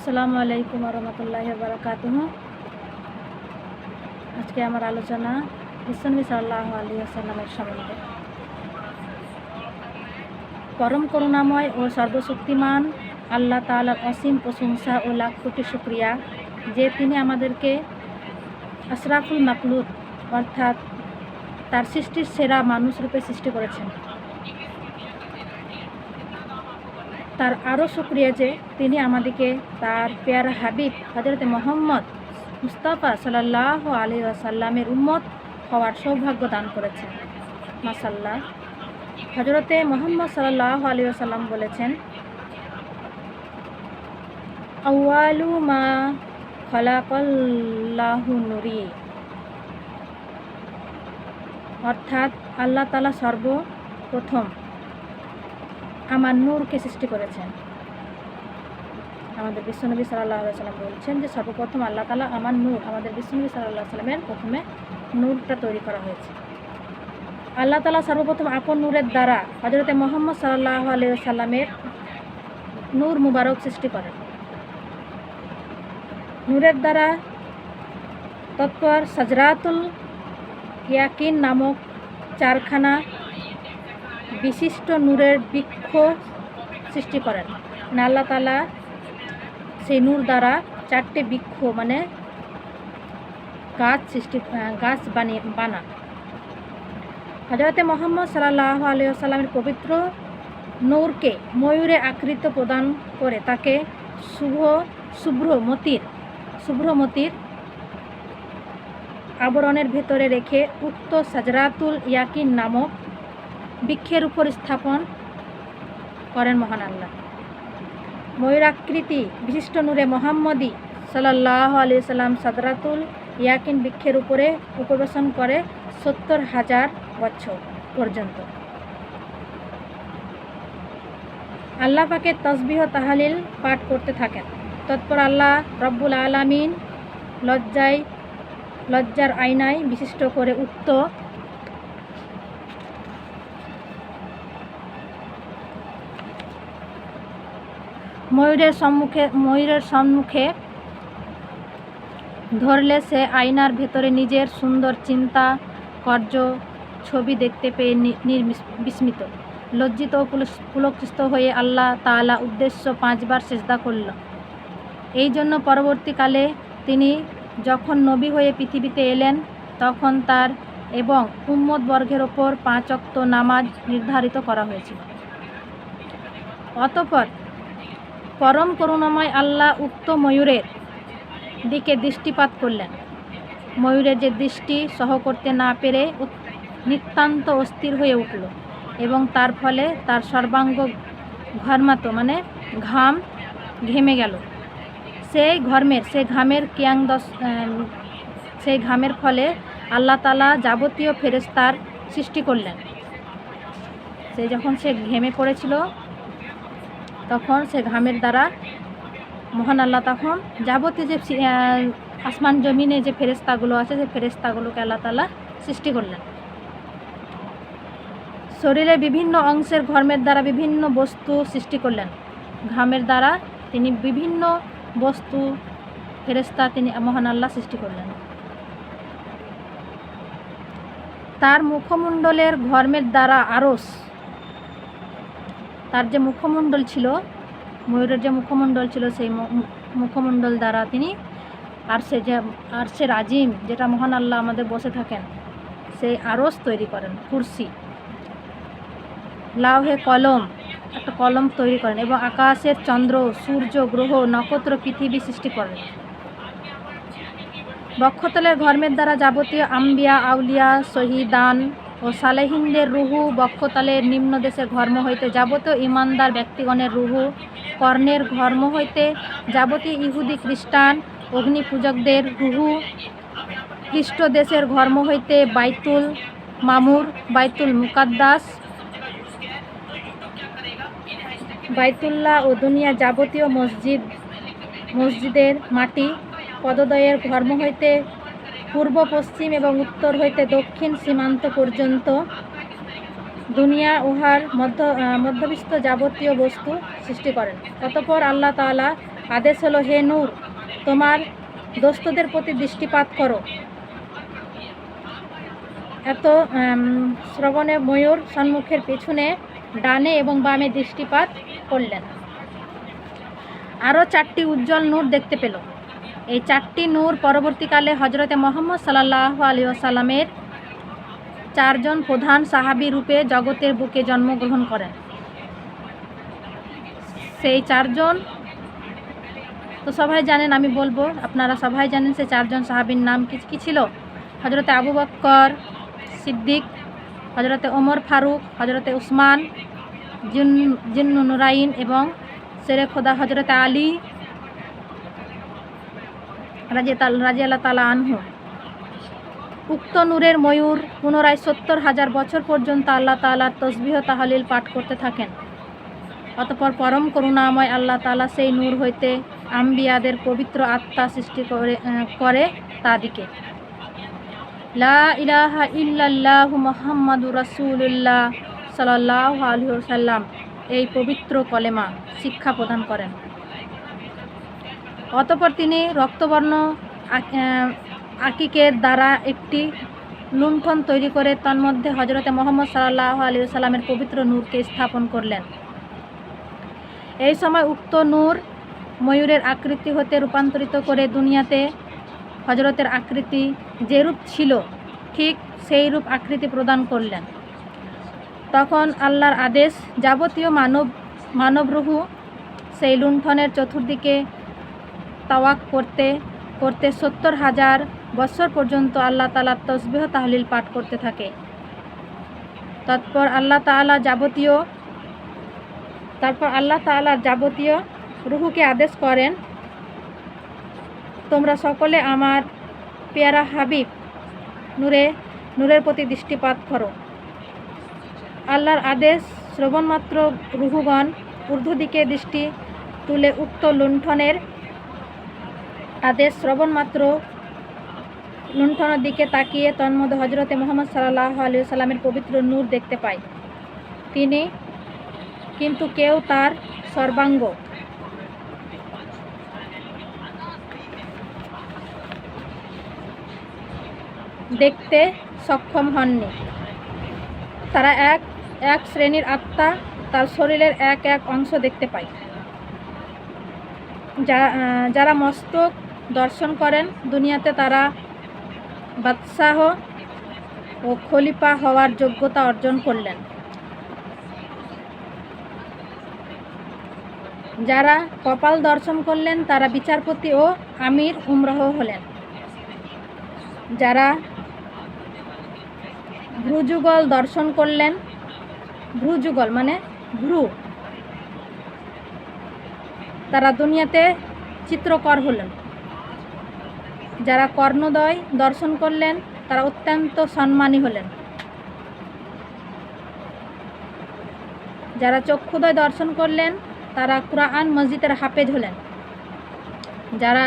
আসসালামু আলাইকুম রহমতুল্লাহ বারাকাত আজকে আমার আলোচনা ইসলামী সাল্লাহ আলী আসাল্লামের সম্বন্ধে পরম করুণাময় ও সর্বশক্তিমান আল্লাহ তাআলার অসীম প্রশংসা ও লাখ কোটি শুক্রিয়া যে তিনি আমাদেরকে আশরাফুল মাকলুদ অর্থাৎ তার সৃষ্টির সেরা মানুষ রূপে সৃষ্টি করেছেন। তার আরও শুক্রিয়া যে তিনি আমাদেরকে তার পেয়ার হাবিব হজরত মোহাম্মদ মুস্তাফা সাল্লাহ আলী আসাল্লামের উম্মত হওয়ার সৌভাগ্য দান করেছেন। মাসাল্লাহ হজরতে মোহাম্মদ সাল্লাহ আলী আসাল্লাম বলেছেন, আউয়ালু মা খলাকল্লাহু নুরি। অর্থাৎ আল্লাহ তালা সর্বপ্রথম আমার নূরকে সৃষ্টি করেছেন। আমাদের বিশ্বনবী সাল্লাহ সাল্লাম বলছেন যে, সর্বপ্রথম আল্লাহ তালা আমার নূর, আমাদের বিশ্বনবী সাল্লাহ সাল্লামের প্রথমে নূরটা তৈরি করা হয়েছে। আল্লাহ তালা সর্বপ্রথম আপন নূরের দ্বারা হজরতে মোহাম্মদ সাল্লাহ আলিয়া সাল্লামের নূর মুবারক সৃষ্টি করেন। নূরের দ্বারা তৎপর সাজরাতুল ইয়াকিন নামক চারখানা বিশিষ্ট নূরের বৃক্ষ সৃষ্টি করেন। মানে তালা সেই নূর দ্বারা চারটে বৃক্ষ মানে গাছ সৃষ্টি গাছ বানিয়ে বানান হজরতে মোহাম্মদ সাল্লাহ আলিয়াল্লামের পবিত্র নূরকে ময়ূরে আকৃত প্রদান করে তাকে শুভ শুভ্রমতির শুভ্রমতির আবরণের ভেতরে রেখে উক্ত সাজরাতুল ইয়াকিন নামক বৃক্ষের উপর স্থাপন করেন মহান আল্লাহ। ময়ূরাকৃতি বিশিষ্ট নূরে মোহাম্মদী সাল্লাহ আলি সাল্লাম সাদরাতুল ইয়াকিন বৃক্ষের উপরে উপবেশন করে সত্তর হাজার বছর পর্যন্ত। আল্লাহ পাকে তসবিহ তাহালিল পাঠ করতে থাকেন। তৎপর আল্লাহ রব্বুল আলামিন লজ্জায়, লজ্জার আয়নায় বিশিষ্ট করে উক্ত ময়ূরের সম্মুখে ময়ূরের সম্মুখে ধরলে সে আয়নার ভেতরে নিজের সুন্দর চিন্তা কার্য ছবি দেখতে পেয়ে বিস্মিত লজ্জিত ও পুলকিত হয়ে আল্লাহ তাআলা উদ্দেশ্য পাঁচবার চেষ্টা করল। এই জন্য পরবর্তীকালে তিনি যখন নবী হয়ে পৃথিবীতে এলেন, তখন তার এবং উম্মত বর্গের ওপর পাঁচ অক্ত নামাজ নির্ধারিত করা হয়েছিল। অতপর পরম করুণাময় আল্লাহ উক্ত ময়ূরের দিকে দৃষ্টিপাত করলেন। ময়ূরের যে দৃষ্টি সহ করতে না পেরে নিতান্ত অস্থির হয়ে উঠল এবং তার ফলে তার সর্বাঙ্গ ঘর্মাত মানে ঘাম ঘেমে গেল। সেই ঘর্মের সেই ঘামের কিয়াং দশ সেই ঘামের ফলে আল্লাহ তালা যাবতীয় ফেরেস্তার সৃষ্টি করলেন। সে যখন সে ঘেমে পড়েছিল তখন সে ঘামের দ্বারা মহান আল্লাহ তখন যাবতীয় যে আসমান জমিনে যে ফেরেস্তাগুলো আছে সে ফেরেস্তাগুলোকে আল্লাহ তালা সৃষ্টি করলেন। শরীরের বিভিন্ন অংশের ঘর্মের দ্বারা বিভিন্ন বস্তু সৃষ্টি করলেন। ঘামের দ্বারা তিনি বিভিন্ন বস্তু ফেরেস্তা তিনি মহান আল্লাহ সৃষ্টি করলেন। তার মুখমণ্ডলের ঘর্মের দ্বারা আরস তার যে মুখমণ্ডল ছিল, ময়ূরের যে মুখমণ্ডল ছিল, সেই মুখমণ্ডল দ্বারা তিনি আর সে যে আর সে রাজিম, যেটা মহান আল্লাহ আমাদের বসে থাকেন, সেই আরস তৈরি করেন, কুরসি। লাউহে কলম, একটা কলম তৈরি করেন এবং আকাশের চন্দ্র, সূর্য, গ্রহ, নক্ষত্র, পৃথিবী সৃষ্টি করেন। বক্ষতলের ঘর্মের দ্বারা যাবতীয় আম্বিয়া, আউলিয়া শহীদান ও সালেহিনদের রুহু বক্ষতলের নিম্ন দেশের ঘর্ম হইতে যাবতীয় ইমানদার ব্যক্তিগণের রুহু, কর্ণের ঘর্ম হইতে যাবতীয় ইহুদি খ্রিস্টান অগ্নি পূজকদের রুহু, খ্রিস্ট দেশের ঘর্ম হইতে বাইতুল মামুর, বাইতুল মুকাদ্দাস, বাইতুল্লাহ ও দুনিয়া যাবতীয় মসজিদ, মসজিদের মাটি, পদদয়ের ঘর্ম হইতে পূর্ব পশ্চিম এবং উত্তর হইতে দক্ষিণ সীমান্ত পর্যন্ত দুনিয়া উহার মধ্য আহ, মধ্যবিষ্ট যাবতীয় বস্তু সৃষ্টি করেন। অতঃপর আল্লাহ তাআলা আদেশ হলো হে নূর তোমার দোস্তদের প্রতি দৃষ্টিপাত করো। এত শ্রবণে ময়ূর সম্মুখের পেছনে ডানে এবং বামে দৃষ্টিপাত করলেন। আরও চারটি উজ্জ্বল নূর দেখতে পেল। এই চারটি নূর পরবর্তীকালে হজরতে মোহাম্মদ সাল্লাহ আলী সাল্লামের চারজন প্রধান সাহাবি রূপে জগতের বুকে জন্মগ্রহণ করেন। সেই চারজন, তো সবাই জানেন, আমি বলব, আপনারা সবাই জানেন সেই চারজন সাহাবীর নাম কি কি ছিল? হজরতে আবু বক্কর সিদ্দিক হজরতে ওমর ফারুক হজরতে উসমান, জিন, জিন্নু নুরাইন এবং সেরে খোদা হজরতে আলী রাজি রাজি আল্লাহ তালা আনহু। উক্ত নূরের ময়ূর পুনরায় সত্তর হাজার বছর পর্যন্ত আল্লাহ তালার তসবিহ তাহলিল পাঠ করতে থাকেন। অতপর পরম করুণাময় আল্লাহ তালা সেই নূর হইতে আম্বিয়াদের পবিত্র আত্মা সৃষ্টি করে করে তাদিকে লা ইলাহা ইল্লাল্লাহু মুহাম্মাদুর রাসূলুল্লাহ সাল্লাল্লাহু আলাইহি ওয়াসাল্লাম এই পবিত্র কলেমা শিক্ষা প্রদান করেন। অতপর তিনি রক্তবর্ণ আকিকের দ্বারা একটি লুণ্ঠন তৈরি করে তন্মধ্যে হজরতে মোহাম্মদ সাল্লাহ আলী সাল্লামের পবিত্র নূরকে স্থাপন করলেন। এই সময় উক্ত নূর ময়ূরের আকৃতি হতে রূপান্তরিত করে দুনিয়াতে হজরতের আকৃতি যেরূপ ছিল, ঠিক সেই রূপ আকৃতি প্রদান করলেন। তখন আল্লাহর আদেশ যাবতীয় মানব, মানবরূহু সেই লুণ্ঠনের চতুর্দিকে তাওয়াক করতে করতে সত্তর হাজার বছর পর্যন্ত আল্লাহ তালার তসবিহ তাহলিল পাঠ করতে থাকে। তৎপর আল্লাহ তাআলা যাবতীয়, তারপর আল্লাহ তাআলা যাবতীয় রুহুকে আদেশ করেন, তোমরা সকলে আমার পেয়ারা হাবিব নূরে, নূরের প্রতি দৃষ্টিপাত করো। আল্লাহর আদেশ শ্রবণমাত্র রুহুগণ ঊর্ধ্ব দিকে দৃষ্টি তুলে উক্ত লুণ্ঠনের আদেশ শ্রবণমাত্র লুণ্ঠনের দিকে তাকিয়ে তন্মধ্যে হজরতে মোহাম্মদ সাল্লাহ আলী সাল্লামের পবিত্র নূর দেখতে পায়। তিনি কিন্তু কেউ তার সর্বাঙ্গ। দেখতে সক্ষম হননি। তারা এক এক শ্রেণির আত্মা তার শরীরের এক এক অংশ দেখতে পায়। যা যারা মস্তক দর্শন করেন। দুনিয়াতে তারা বাদশাহ ও খলিফা হওয়ার যোগ্যতা অর্জন করলেন। যারা কপাল দর্শন করলেন, তারা বিচারপতি ও আমির উমরাহ হলেন। যারা ভ্রুযুগল দর্শন করলেন, ভ্রুযুগল মানে ভ্রু। তারা দুনিয়াতে চিত্রকর হলেন। যারা কর্ণদয় দর্শন করলেন, তারা অত্যন্ত সম্মানী হলেন। যারা চক্ষুদয় দর্শন করলেন, তারা কুরআন মসজিদের হাফেজ হলেন। যারা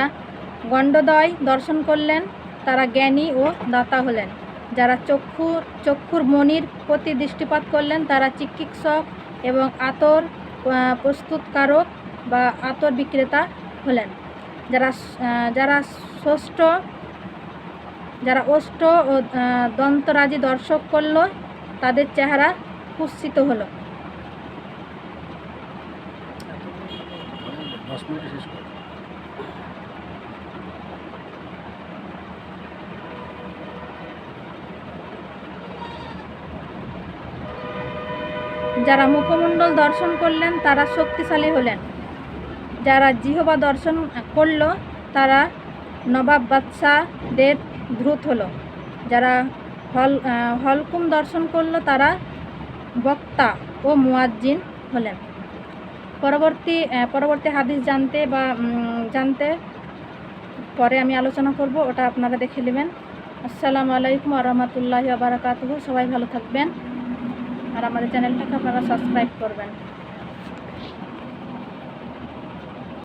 গণ্ডদয় দর্শন করলেন, তারা জ্ঞানী ও দাতা হলেন। যারা চক্ষু, চক্ষুর মনির প্রতি দৃষ্টিপাত করলেন, তারা চিকিৎসক এবং আতর প্রস্তুতকারক বা আতর বিক্রেতা হলেন। যারা যারা ষষ্ঠ যারা অষ্ট ও দন্তরাজি দর্শক করল তাদের চেহারা কুৎসিত হলো। যারা মুখমণ্ডল দর্শন করলেন তারা শক্তিশালী হলেন। যারা জিহবা দর্শন করল তারা নবাব বাদশাহদের দ্রুত হলো। যারা হল হলকুম দর্শন করল তারা বক্তা ও মুয়াজ্জিন হলেন। পরবর্তী পরবর্তী হাদিস জানতে বা জানতে পরে আমি আলোচনা করব, ওটা আপনারা দেখে নেবেন। আসসালামু আলাইকুম আরহামতুল্লাহি বারাকাতুহু। সবাই ভালো থাকবেন। আর আমাদের চ্যানেলটাকে আপনারা সাবস্ক্রাইব করবেন।